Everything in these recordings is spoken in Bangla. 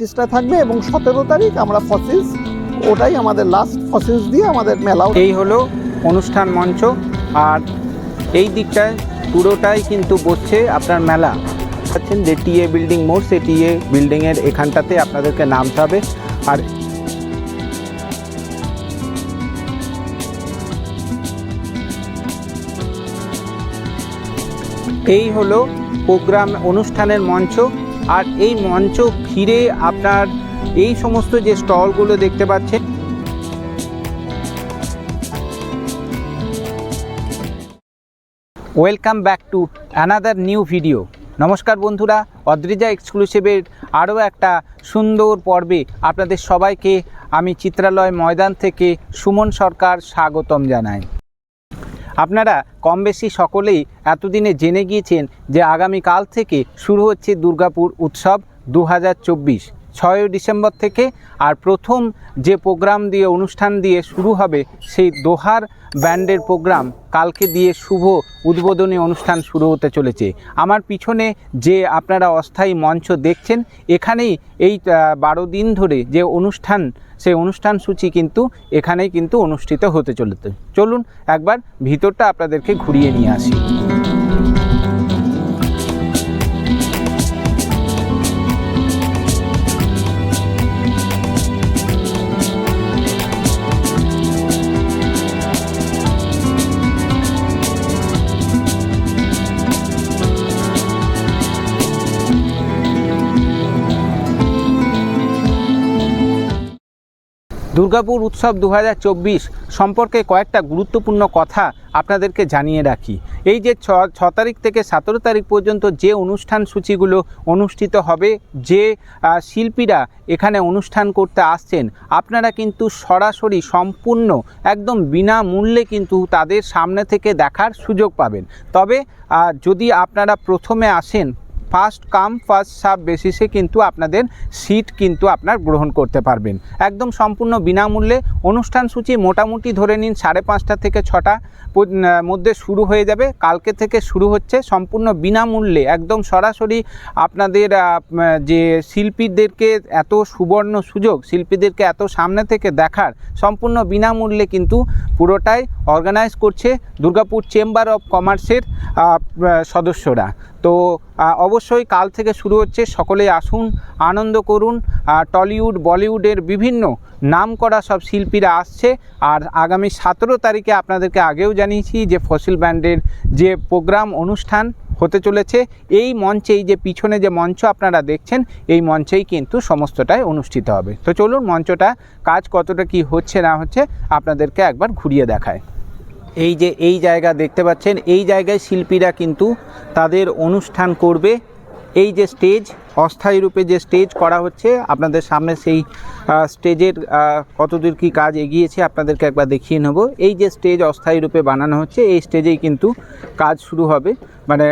পঁচিশটা থাকবে এবং সতেরো তারিখ আমরা ফসিলস, ওটাই আমাদের লাস্ট ফসিলস দিয়ে আমাদের মেলা এই হলো অনুষ্ঠান মঞ্চ, আর এই দিকটায় পুরোটাই কিন্তু বসছে আপনার মেলা। পাচ্ছেন যে টিএ বিল্ডিং মোড়, সেই টিএ বিল্ডিংয়ের এখানটাতে আপনাদেরকে নামতে হবে। আর এই হলো প্রোগ্রাম অনুষ্ঠানের মঞ্চ। আর এই মঞ্চ ঘিরে আপনার এই সমস্ত যে স্টলগুলো দেখতে পাচ্ছেন welcome back to another new video নমস্কার বন্ধুরা, অদ্রিজা এক্সক্লুসিভের আরও একটা সুন্দর পর্বে আপনাদের সবাইকে আমি চিত্রালয় ময়দান থেকে সুমন সরকার স্বাগতম জানাই। আপনারা কম বেশি সকলেই এতদিনে জেনে গিয়েছেন যে আগামীকাল থেকে শুরু হচ্ছে দুর্গাপুর উৎসব দু হাজার চব্বিশ। ছয়ই ডিসেম্বর থেকে আর প্রথম যে প্রোগ্রাম দিয়ে, অনুষ্ঠান দিয়ে শুরু হবে সেই দোহার ব্যান্ডের প্রোগ্রাম কালকে দিয়ে শুভ উদ্বোধনী অনুষ্ঠান শুরু হতে চলেছে। আমার পিছনে যে আপনারা অস্থায়ী মঞ্চ দেখছেন, এখানেই এই বারো দিন ধরে যে অনুষ্ঠান, সেই অনুষ্ঠান সূচি কিন্তু এখানেই কিন্তু অনুষ্ঠিত হতে চলেছে। চলুন একবার ভিতরটা আপনাদেরকে ঘুরিয়ে নিয়ে আসি। দুর্গাপুর উৎসব দু হাজার চব্বিশ সম্পর্কে কয়েকটা গুরুত্বপূর্ণ কথা আপনাদেরকে জানিয়ে রাখি। এই যে ছ ছ তারিখ থেকে সতেরো তারিখ পর্যন্ত যে অনুষ্ঠান সূচিগুলো অনুষ্ঠিত হবে, যে শিল্পীরা এখানে অনুষ্ঠান করতে আসছেন, আপনারা কিন্তু সরাসরি সম্পূর্ণ একদম বিনামূল্যে কিন্তু তাদের সামনে থেকে দেখার সুযোগ পাবেন। তবে যদি আপনারা প্রথমে আসেন ফার্স্ট কাম, ফার্স্ট সাব বেসিসে কিন্তু আপনাদের সিট কিন্তু আপনার গ্রহণ করতে পারবেন। একদম সম্পূর্ণ বিনামূল্যে অনুষ্ঠান সূচি মোটামুটি ধরে নিন সাড়ে পাঁচটা থেকে ছটা মধ্যে শুরু হয়ে যাবে। কালকে থেকে শুরু হচ্ছে সম্পূর্ণ বিনামূল্যে। একদম সরাসরি আপনাদের যে শিল্পীদেরকে এত সুবর্ণ সুযোগ, শিল্পীদেরকে এত সামনে থেকে দেখার সম্পূর্ণ বিনামূল্যে কিন্তু পুরোটাই অর্গানাইজ করছে দুর্গাপুর চেম্বার অফ কমার্সের সদস্যরা। তো অবশ্যই কাল থেকে শুরু হচ্ছে। সকলে আসুন, আনন্দ করুন। টলিউড, বলিউডের বিভিন্ন নাম করা সব শিল্পীরা আসছে। আর আগামী সতেরো তারিখে আপনাদেরকে আগেও জানিয়েছি যে ফসিল ব্যান্ডের যে প্রোগ্রাম অনুষ্ঠান হতে চলেছে, এই মঞ্চেই যে পিছনে যে মঞ্চ আপনারা দেখছেন, এই মঞ্চেই কিন্তু সমস্তটাই অনুষ্ঠিত হবে। তো চলুন মঞ্চটা, কাজ কতটা কি হচ্ছে না হচ্ছে, আপনাদেরকে একবার ঘুরিয়ে দেখায়। এই যে এই জায়গা দেখতে পাচ্ছেন এই জায়গায় শিল্পীরা কিন্তু তাদের অনুষ্ঠান করবে। এই যে স্টেজ, অস্থায়ী রূপে যে স্টেজ করা হচ্ছে, আপনাদের সামনে সেই স্টেজের কতদূর কী কাজ এগিয়েছে আপনাদেরকে একবার দেখিয়ে নেব। এই যে স্টেজ অস্থায়ী রূপে বানানো হচ্ছে, এই স্টেজেই কিন্তু কাজ শুরু হবে। মানে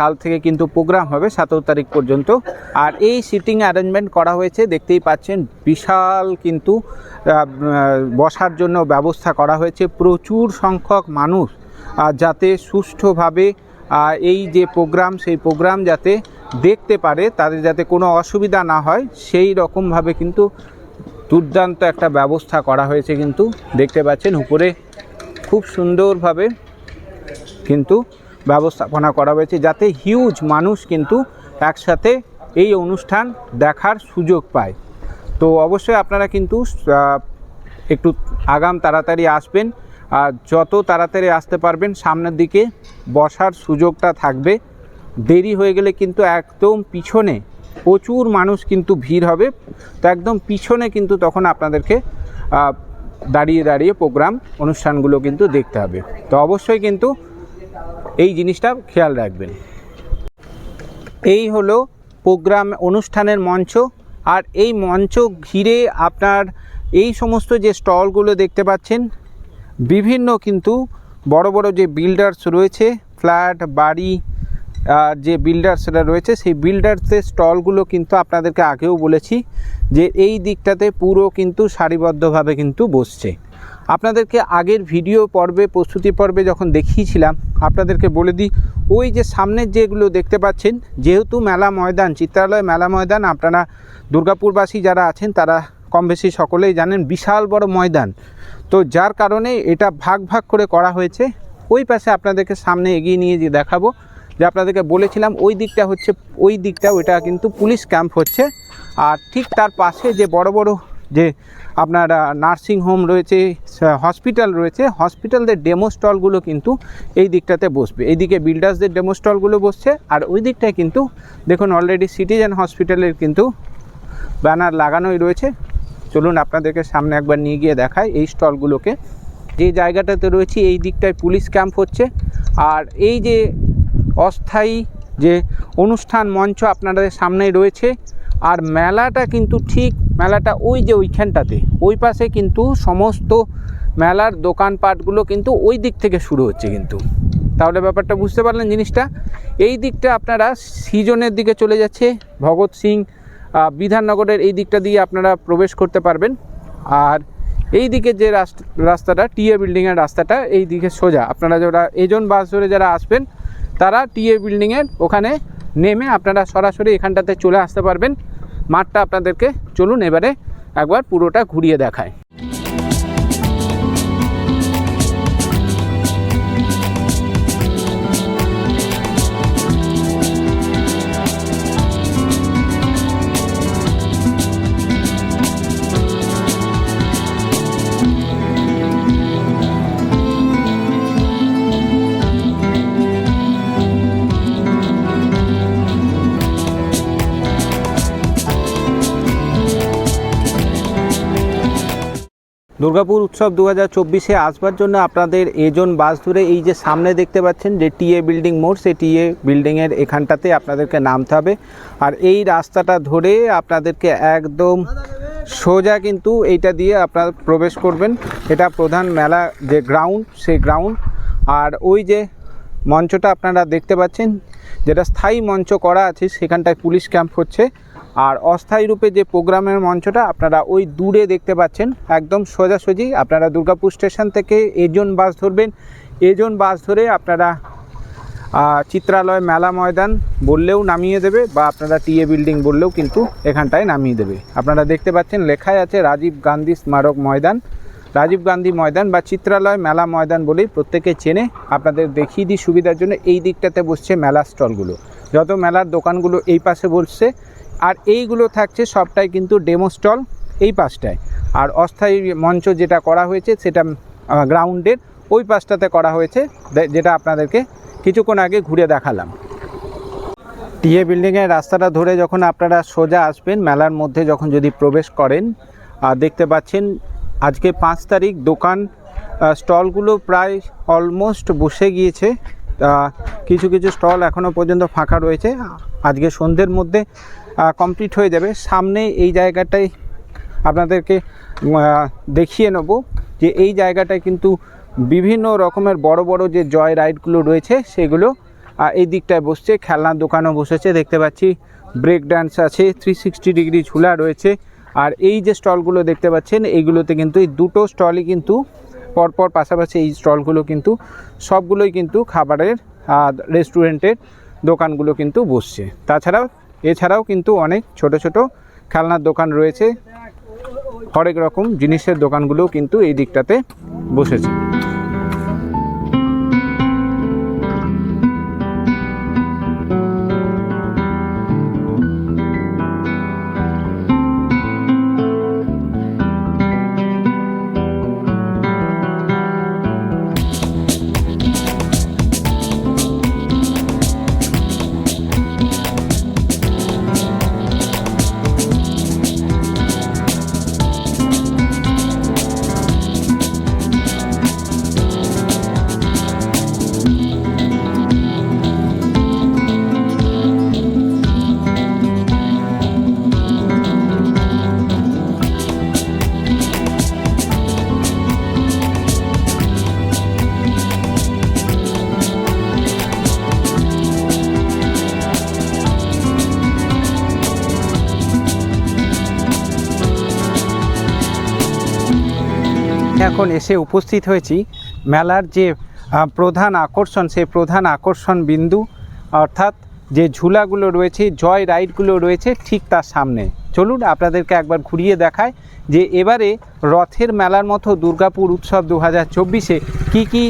কাল থেকে কিন্তু প্রোগ্রাম হবে সতেরো তারিখ পর্যন্ত। আর এই সিটিং অ্যারেঞ্জমেন্ট করা হয়েছে, দেখতেই পাচ্ছেন, বিশাল কিন্তু বসার জন্য ব্যবস্থা করা হয়েছে। প্রচুর সংখ্যক মানুষ যাতে সুষ্ঠুভাবে এই যে প্রোগ্রাম, সেই প্রোগ্রাম যাতে দেখতে পারে, তাদের যাতে কোনো অসুবিধা না হয়, সেই রকমভাবে কিন্তু দুর্দান্ত একটা ব্যবস্থা করা হয়েছে কিন্তু দেখতে পাচ্ছেন উপরে খুব সুন্দরভাবে কিন্তু ব্যবস্থাপনা করা হয়েছে যাতে হিউজ মানুষ কিন্তু একসাথে এই অনুষ্ঠান দেখার সুযোগ পায়। তো অবশ্যই আপনারা কিন্তু একটু আগাম তাড়াতাড়ি আসবেন, আর যত তাড়াতাড়ি আসতে পারবেন, সামনের দিকে বসার সুযোগটা থাকবে। দেরি হয়ে গেলে কিন্তু একদম পিছনে প্রচুর মানুষ কিন্তু ভিড় হবে। তো একদম পিছনে কিন্তু তখন আপনাদেরকে দাঁড়িয়ে দাঁড়িয়ে প্রোগ্রাম অনুষ্ঠানগুলো কিন্তু দেখতে হবে। তো অবশ্যই কিন্তু এই জিনিসটা খেয়াল রাখবেন। এই হলো প্রোগ্রাম অনুষ্ঠানের মঞ্চ। আর এই মঞ্চ ঘিরে আপনার এই সমস্ত যে স্টলগুলো দেখতে পাচ্ছেন, বিভিন্ন কিন্তু বড় বড় যে বিল্ডার্স রয়েছে, ফ্ল্যাট, বাড়ি যে বিল্ডার্সরা রয়েছে, সেই বিল্ডার্সের স্টলগুলো কিন্তু আপনাদেরকে আগেও বলেছি যে এই দিকটাতে পুরো কিন্তু সারিবদ্ধভাবে কিন্তু বসছে। আপনাদেরকে আগের ভিডিও পর্বে, প্রস্তুতি পর্বে যখন দেখিয়েছিলাম, আপনাদেরকে বলে দিই, ওই যে সামনের যেগুলো দেখতে পাচ্ছেন, যেহেতু মেলা ময়দান, চিত্রালয় মেলা ময়দান, আপনারা দুর্গাপুরবাসী যারা আছেন, তারা কম বেশি সকলেই জানেন, বিশাল বড় ময়দান। তো যার কারণে এটা ভাগ ভাগ করে করা হয়েছে। ওই পাশে আপনাদেরকে সামনে এগিয়ে নিয়ে যে দেখাবো যে আপনাদেরকে বলেছিলাম, ওই দিকটা হচ্ছে, ওই দিকটা, ওইটা কিন্তু পুলিশ ক্যাম্প হচ্ছে। আর ঠিক তার পাশে যে বড় বড় যে আপনার নার্সিং হোম রয়েছে হসপিটাল রয়েছে, হসপিটালদের ডেমো স্টলগুলো কিন্তু এই দিকটাতে বসবে। এইদিকে বিল্ডার্সদের ডেমো স্টলগুলো বসছে, আর ওই দিকটায় কিন্তু দেখুন অলরেডি সিটিজেন হসপিটালের কিন্তু ব্যানার লাগানোই রয়েছে। চলুন আপনাদেরকে সামনে একবার নিয়ে গিয়ে দেখাই এই স্টলগুলোকে। যে জায়গাটাতে রয়েছে, এই দিকটায় পুলিশ ক্যাম্প হচ্ছে। আর এই যে অস্থায়ী যে অনুষ্ঠান মঞ্চ আপনাদের সামনেই রয়েছে। আর মেলাটা কিন্তু ঠিক মেলাটা ওই যে ওইখানটাতে, ওই পাশে কিন্তু সমস্ত মেলার দোকানপাটগুলো কিন্তু ওই দিক থেকে শুরু হচ্ছে কিন্তু। তাহলে ব্যাপারটা বুঝতে পারলেন জিনিসটা? এই দিকটা আপনারা সিজনের দিকে চলে যাচ্ছে, ভগৎ সিং বিধাননগরের এই দিকটা দিয়ে আপনারা প্রবেশ করতে পারবেন। আর এই দিকে যে রাস্ত- রাস্তাটা, টিএ বিল্ডিংয়ের রাস্তাটা, এই দিকে সোজা। আপনারা যারা এজন বাস ধরে যারা আসবেন তারা টিএ বিল্ডিংয়ের ওখানে নেমে আপনারা সরাসরি এখানটাতে চলে আসতে পারবেন। মাঠটা আপনাদেরকে চলুন এবারে একবার পুরোটা ঘুরিয়ে দেখায়। দুর্গাপুর উৎসব দু হাজার চব্বিশে আসবার জন্য আপনাদের এজন বাস ধরে এই যে সামনে দেখতে পাচ্ছেন যে টিএ বিল্ডিং মোড়, সেই টিএ বিল্ডিংয়ের এখানটাতে আপনাদেরকে নামতে হবে। আর এই রাস্তাটা ধরে আপনাদেরকে একদম সোজা কিন্তু এইটা দিয়ে আপনারা প্রবেশ করবেন। এটা প্রধান মেলা যে গ্রাউন্ড সেই গ্রাউন্ড আর ওই যে মঞ্চটা আপনারা দেখতে পাচ্ছেন, যেটা স্থায়ী মঞ্চ করা আছে, সেখানটায় পুলিশ ক্যাম্প হচ্ছে। আর অস্থায়ী রূপে যে প্রোগ্রামের মঞ্চটা আপনারা ওই দূরে দেখতে পাচ্ছেন, একদম সোজাসুজি। আপনারা দুর্গাপুর স্টেশন থেকে এজন বাস ধরবেন। এজন বাস ধরে আপনারা চিত্রালয় মেলা ময়দান বললেও নামিয়ে দেবে বা আপনারা টিএ বিল্ডিং বললেও কিন্তু এখানটায় নামিয়ে দেবে। আপনারা দেখতে পাচ্ছেন লেখায় আছে রাজীব গান্ধী স্মারক ময়দান। রাজীব গান্ধী ময়দান বা চিত্রালয় মেলা ময়দান বলেই প্রত্যেকে চেনে। আপনাদের দেখিয়ে দিই সুবিধার জন্য এই দিকটাতে বসছে মেলা স্টলগুলো। যত মেলার দোকানগুলো এই পাশে বসছে আর এইগুলো থাকছে সবটাই কিন্তু ডেমো স্টল এই পাশটায়। আর অস্থায়ী মঞ্চ যেটা করা হয়েছে সেটা গ্রাউন্ডের ওই পাশটাতে করা হয়েছে যেটা আপনাদেরকে কিছুক্ষণ আগে ঘুরে দেখালাম। টিএ বিল্ডিংয়ের রাস্তাটা ধরে যখন আপনারা সোজা আসবেন, মেলার মধ্যে যখন যদি প্রবেশ করেন আর দেখতে পাচ্ছেন আজকে পাঁচ তারিখ, দোকান স্টলগুলো প্রায় অলমোস্ট বসে গিয়েছে। কিছু কিছু স্টল এখনও পর্যন্ত ফাঁকা রয়েছে। আজকে সন্ধ্যের মধ্যে কমপ্লিট হয়ে যাবে। সামনে এই জায়গাটায় আপনাদেরকে দেখিয়ে নেব যে এই জায়গাটায় কিন্তু বিভিন্ন রকমের বড় বড় যে জয় রাইডগুলো রয়েছে, সেগুলো এই দিকটায় বসছে। খেলনার দোকানও বসেছে, দেখতে পাচ্ছি। ব্রেক ডান্স আছে থ্রি সিক্সটি ডিগ্রি ঝুলা রয়েছে। আর এই যে স্টলগুলো দেখতে পাচ্ছেন এইগুলোতে কিন্তু এই দুটো স্টলই কিন্তু, পরপর পাশাপাশি এই স্টলগুলো কিন্তু, সবগুলোই কিন্তু খাবারের রেস্টুরেন্টের দোকানগুলো কিন্তু বসছে। তাছাড়াও এছাড়াও কিন্তু অনেক ছোট ছোট খেলনার দোকান রয়েছে। হরেক রকম জিনিসের দোকানগুলোও কিন্তু এই দিকটাতে বসেছে। এখন এসে উপস্থিত হয়েছি মেলার যে প্রধান আকর্ষণ সেই প্রধান আকর্ষণ বিন্দু অর্থাৎ যে ঝুলাগুলো রয়েছে জয় রাইডগুলো রয়েছে ঠিক তার সামনে। চলুন আপনাদেরকে একবার ঘুরিয়ে দেখায় যে এবারে রথের মেলার মতো দুর্গাপুর উৎসব দু হাজার চব্বিশে কী কী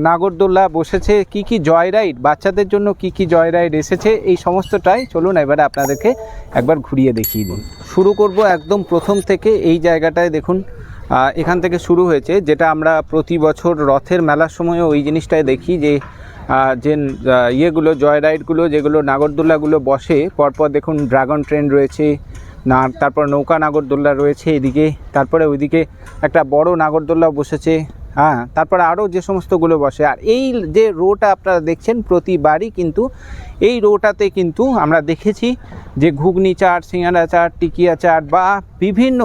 নাগরদোল্লা বসেছে কি কি জয় রাইড বাচ্চাদের জন্য কি কি জয় রাইড এসেছে এই সমস্তটাই চলুন এবারে আপনাদেরকে একবার ঘুরিয়ে দেখিয়ে দিন শুরু করব একদম প্রথম থেকে এই জায়গাটায় দেখুন এখান থেকে শুরু হয়েছে, যেটা আমরা প্রতি বছর রথের মেলার সময় ওই জিনিসটাই দেখি যে যে ইয়েগুলো জয় রাইডগুলো যেগুলো নাগরদোল্লাগুলো বসে, পরপর দেখুন ড্রাগন ট্রেন রয়েছে, না, তারপর নৌকা নাগরদোল্লা রয়েছে এদিকে, তারপরে ওইদিকে একটা বড় নাগরদোল্লা বসেছে হ্যাঁ তারপরে আরও যে সমস্তগুলো বসে, আর এই যে রোটা আপনারা দেখছেন প্রতিবারই কিন্তু, এই রোটাতে কিন্তু আমরা দেখেছি যে ঘুগনি চাট, সিঙ্গারা চাট, টিকিয়া চাট বা বিভিন্ন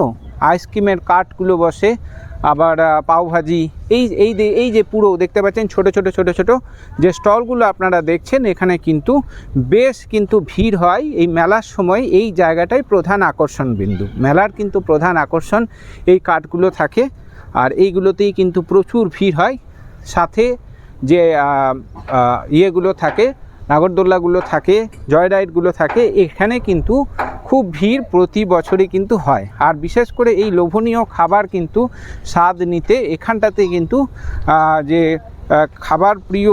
আইসক্রিমের কার্টগুলো বসে, আবার পাওভাজি এই এই এই যে পুরো দেখতে পাচ্ছেন ছোট ছোট ছোট ছোট যে স্টলগুলো আপনারা দেখছেন, এখানে কিন্তু বেশ কিন্তু ভিড় হয় এই মেলার সময়, এই জায়গাটাই প্রধান আকর্ষণ বিন্দু। মেলার কিন্তু প্রধান আকর্ষণ এই কাঠগুলো থাকে, আর এইগুলোতেই কিন্তু প্রচুর ভিড় হয়। সাথে যে ইয়েগুলো থাকে নাগরদোল্লাগুলো থাকে জয় রাইডগুলো থাকে, এখানে কিন্তু খুব ভিড় প্রতি বছরই কিন্তু হয়। আর বিশেষ করে এই লোভনীয় খাবার কিন্তু স্বাদ নিতে এখানটাতে কিন্তু যে খাবার প্রিয়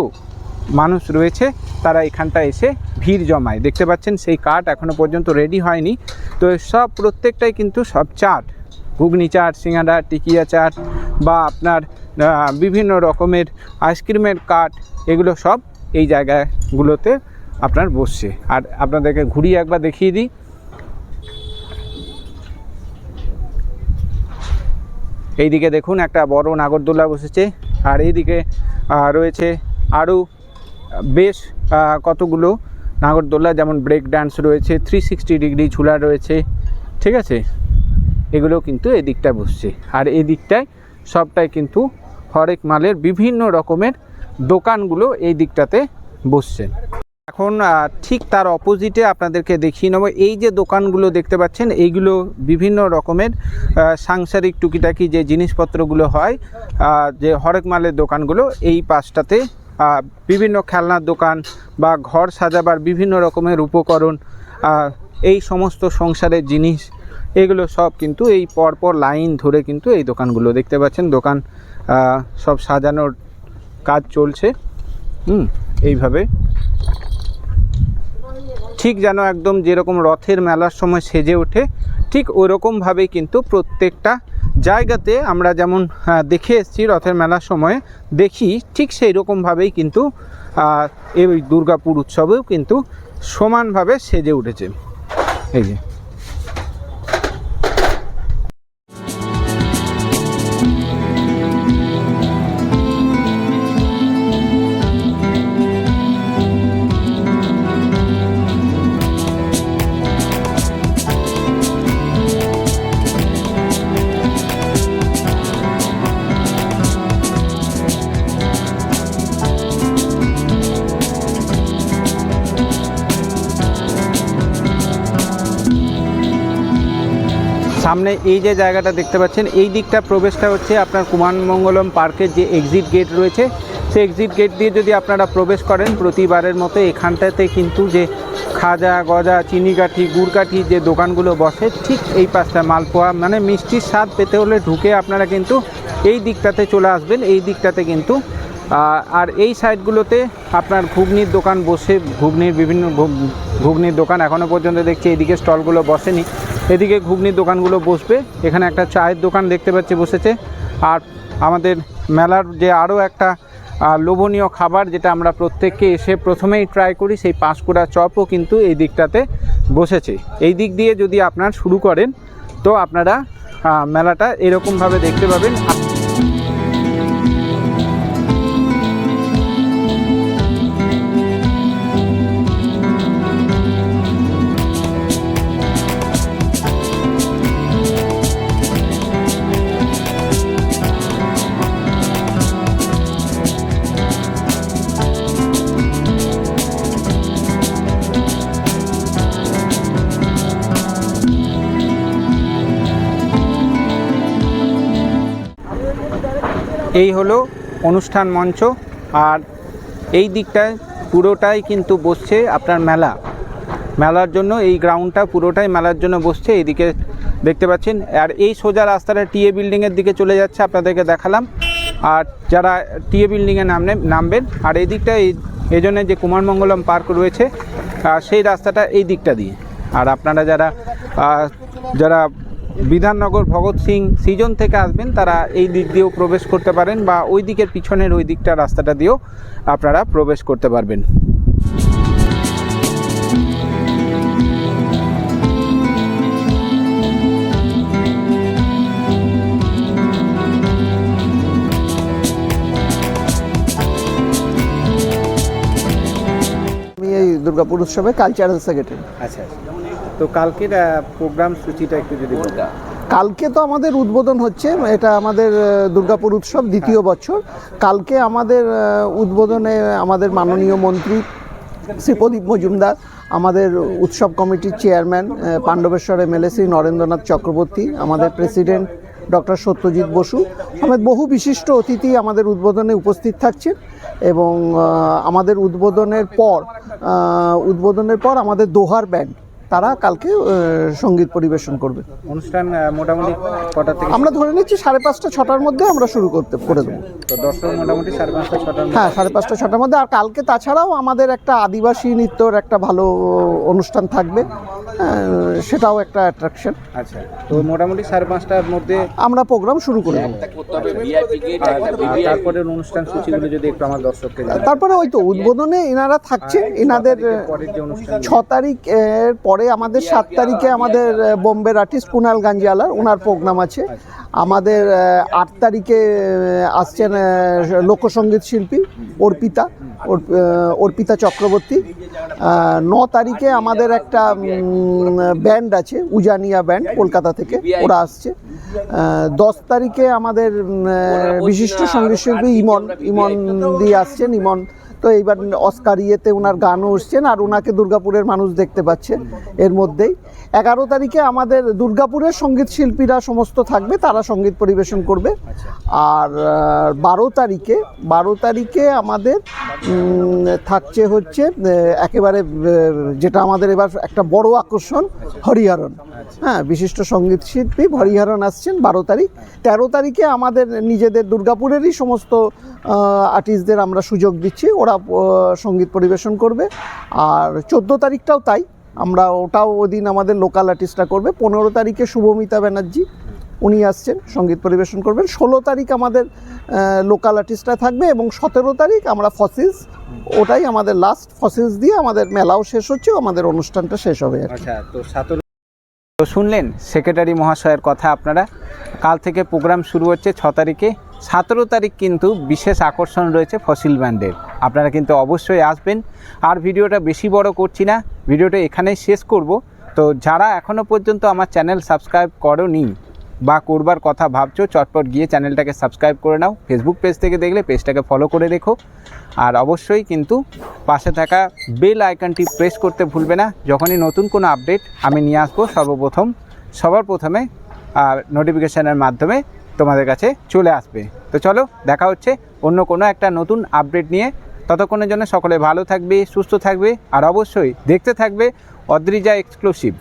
মানুষ রয়েছে, তারা এখানটা এসে ভিড় জমায়। দেখতে পাচ্ছেন সেই কাঠ এখনও পর্যন্ত রেডি হয়নি। তো সব প্রত্যেকটাই কিন্তু সব চাট। ঘুগনি চাট সিঙ্গাড়া টিকিয়া চাট বা আপনার বিভিন্ন রকমের আইসক্রিমের কাঠ, এগুলো সব এই জায়গাগুলোতে আপনার বসছে। আর আপনাদেরকে ঘুরিয়ে একবার দেখিয়ে দিই। এইদিকে দেখুন একটা বড় নাগরদোলা বসেছে। আর এইদিকে রয়েছে আরও বেশ কতগুলো নাগরদোলা, যেমন ব্রেক ডান্স রয়েছে থ্রি সিক্সটি ডিগ্রি ঝুলা রয়েছে, ঠিক আছে? এগুলো কিন্তু এদিকটায় বসছে। আর এদিকটায় সবটাই কিন্তু হরেক মালের বিভিন্ন রকমের দোকানগুলো এই দিকটাতে বসছে। এখন ঠিক তার অপোজিটে আপনাদেরকে দেখিয়ে নেব। এই যে দোকানগুলো দেখতে পাচ্ছেন, এইগুলো বিভিন্ন রকমের সাংসারিক টুকিটাকি যে জিনিসপত্রগুলো হয় যে হরেক মালের দোকানগুলো, এই পাশটাতে বিভিন্ন খেলনার দোকান বা ঘর সাজাবার বিভিন্ন রকমের উপকরণ এই সমস্ত সংসারের জিনিস, এগুলো সব কিন্তু এই পরপর লাইন ধরে কিন্তু এই দোকানগুলো দেখতে পাচ্ছেন। দোকান সব সাজানোর কাজ চলছে। হুম, এইভাবে। ঠিক যেন একদম যেরকম রথের মেলার সময় সেজে ওঠে, ঠিক ওরকমভাবেই কিন্তু প্রত্যেকটা জায়গাতে আমরা যেমন দেখে এসেছি রথের মেলার সময়, দেখি ঠিক সেই রকমভাবেই কিন্তু এই দুর্গাপুর উৎসবেও কিন্তু সমানভাবে সেজে উঠেছে। এই যে। সামনে এই যে জায়গাটা দেখতে পাচ্ছেন, এই দিকটা প্রবেশটা হচ্ছে আপনার কুমারমঙ্গলম পার্কের যে এক্সিট গেট রয়েছে, সেই এক্সিট গেট দিয়ে যদি আপনারা প্রবেশ করেন প্রতিবারের মতো এখানটাতে কিন্তু যে খাজা, গজা, চিনিকাঠি, গুড়কাঠি যে দোকানগুলো বসে, ঠিক এই পাশটা মালপোয়া মানে মিষ্টির স্বাদ পেতে হলে ঢুকে আপনারা কিন্তু এই দিকটাতে চলে আসবেন, এই দিকটাতে কিন্তু আর এই সাইডগুলোতে আপনার ঘুগনির দোকান বসে, ঘুগনির বিভিন্ন ঘুগনির দোকান এখনও পর্যন্ত দেখছি, এদিকে স্টলগুলো বসেনি। এদিকে ঘুগনির দোকানগুলো বসবে। এখানে একটা চায়ের দোকান দেখতে পাচ্ছি বসেছে। আর আমাদের মেলার যে আরও একটা লোভনীয় খাবার যেটা আমরা প্রত্যেককে এসে প্রথমেই ট্রাই করি, সেই পাঁশকুড়া চপও কিন্তু এই দিকটাতে বসেছে। এই দিক দিয়ে যদি আপনার শুরু করেন, তো আপনারা মেলাটা এরকমভাবে দেখতে পাবেন। এই হলো অনুষ্ঠান মঞ্চ আর এই দিকটায় পুরোটাই কিন্তু বসছে আপনার মেলা। মেলার জন্য এই গ্রাউন্ডটা পুরোটাই মেলার জন্য বসছে এইদিকে দেখতে পাচ্ছেন। আর এই সোজা রাস্তাটা টিএ বিল্ডিংয়ের দিকে চলে যাচ্ছে, আপনাদেরকে দেখালাম। আর যারা টিএ বিল্ডিংয়ে নামনে, নামবেন, আর এই দিকটা এই এই জন্য যে কুমারমঙ্গলম পার্ক রয়েছে সেই রাস্তাটা এই দিকটা দিয়ে। আর আপনারা যারা যারা বিধাননগর ভগৎ সিং সিজন থেকে আসবেন তারা এই দিক দিয়েও প্রবেশ করতে পারেন বা ওই দিকের পিছনের ওই দিকটা রাস্তাটা দিয়েও আপনারা প্রবেশ করতে পারবেন। এই দুর্গাপুর উৎসবে কালচারাল সেক্রেটারি আচ্ছা। তো কালকের প্রোগ্রাম সূচিটা একটু যদি কালকে তো আমাদের উদ্বোধন হচ্ছে এটা আমাদের দুর্গাপুর উৎসব দ্বিতীয় বছর। কালকে আমাদের উদ্বোধনে আমাদের মাননীয় মন্ত্রী শ্রী প্রদীপ মজুমদার আমাদের উৎসব কমিটির চেয়ারম্যান পাণ্ডবেশ্বর এমএলএ শ্রী নরেন্দ্রনাথ চক্রবর্তী আমাদের প্রেসিডেন্ট ডক্টর সত্যজিৎ বসু আমাদের বহু বিশিষ্ট অতিথি আমাদের উদ্বোধনে উপস্থিত থাকছেন এবং আমাদের উদ্বোধনের পর উদ্বোধনের পর আমাদের দোহার ব্যান্ড তারা কালকে সংগীত পরিবেশন করবে। অনুষ্ঠান মোটামুটি কটা থেকে আমরা ধরে নিচ্ছি সাড়ে পাঁচটা ছটার মধ্যে আমরা শুরু করতে করে দেবো। তো দর্শক মোটামুটি সাড়ে পাঁচটা ছটার হ্যাঁ সাড়ে পাঁচটা ছটার মধ্যে। আর কালকে তাছাড়াও আমাদের একটা আদিবাসী নৃত্যর একটা ভালো অনুষ্ঠান থাকবে। সেটাও একটা অ্যাট্রাকশন আচ্ছা তো মোটামুটি সাড়ে পাঁচটার মধ্যে আমরা প্রোগ্রাম শুরু করে দেবো। আর অনুষ্ঠান সূচিগুলো যদি একটু আমার দর্শককে তারপরে ওই তো উদ্বোধনে এনারা থাকছে এনাদের পরের যে অনুষ্ঠান। ছ তারিখের পরে আমাদের সাত তারিখে আমাদের বোম্বের আর্টিস্ট কুনাল গাঞ্জিয়ালার ওনার প্রোগ্রাম আছে। আমাদের আট তারিখে আসছেন লোকসঙ্গীত শিল্পী অর্পিতা অর্পিতা চক্রবর্তী। ন তারিখে আমাদের একটা ব্যান্ড আছে উজানিয়া ব্যান্ড কলকাতা থেকে। ওরা আসছে। দশ তারিখে আমাদের বিশিষ্ট সংগীত শিল্পী ইমন ইমন দিয়ে আসছেন ইমন তো এইবার অস্কার ইয়েতে ওনার গানও এসছেন আর ওনাকে দুর্গাপুরের মানুষ দেখতে পাচ্ছে এর মধ্যেই। এগারো তারিখে আমাদের দুর্গাপুরের সংগীত শিল্পীরা সমস্ত থাকবে, তারা সংগীত পরিবেশন করবে। আর বারো তারিখে বারো তারিখে আমাদের থাকছে হচ্ছে একেবারে যেটা আমাদের এবার একটা বড় আকর্ষণ, হরিহরণ। হ্যাঁ বিশিষ্ট সংগীত শিল্পী হরিহরণ আসছেন বারো তারিখ। তেরো তারিখে আমাদের নিজেদের দুর্গাপুরেরই সমস্ত আর্টিস্টদের আমরা সুযোগ দিচ্ছি। ওরা আহ, সংগীত পরিবেশন করবে। আর চোদ্দ তারিখটাও তাই। আমরা ওটাও ওদিন আমাদের লোকাল আর্টিস্টরা করবে। পনেরো তারিখে শুভমিতা ব্যানার্জি উনি আসছেন সংগীত পরিবেশন করবেন। ষোলো তারিখ আমাদের লোকাল আর্টিস্টরা থাকবে এবং সতেরো তারিখ আমরা ফসিলস ওটাই আমাদের লাস্ট ফসিলস দিয়ে আমাদের মেলাও শেষ হচ্ছে আমাদের অনুষ্ঠানটা শেষ হবে। আচ্ছা তো সতেরো তো শুনলেন সেক্রেটারি মহাশয়ের কথা আপনারা। কাল থেকে প্রোগ্রাম শুরু হচ্ছে ছ তারিখে। সতেরো তারিখ কিন্তু বিশেষ আকর্ষণ রয়েছে ফসিল ব্যান্ডের আপনারা কিন্তু অবশ্যই আসবেন। আর ভিডিওটা বেশি বড় করছি না, ভিডিওটা এখানেই শেষ করব। তো যারা এখনও পর্যন্ত আমার চ্যানেল সাবস্ক্রাইব করনি বা করবার কথা ভাবছ, চটপট গিয়ে চ্যানেলটাকে সাবস্ক্রাইব করে নাও। ফেসবুক পেজ থেকে দেখলে পেজটাকে ফলো করে রেখো। আর অবশ্যই কিন্তু পাশে থাকা বেল আইকনটি প্রেস করতে ভুলবে না। যখনই নতুন কোনো আপডেট আমি নিয়ে আসব, সর্বপ্রথম, সবার প্রথমে নোটিফিকেশনের মাধ্যমে তোমাদের কাছে চলে আসবে। তো চলো, দেখা হচ্ছে অন্য কোনো একটা নতুন আপডেট নিয়ে। ততক্ষণের জন্য সকলে ভালো থাকবে, সুস্থ থাকবে, আর অবশ্যই দেখতে থাকবে অদ্রিজা এক্সক্লুসিভ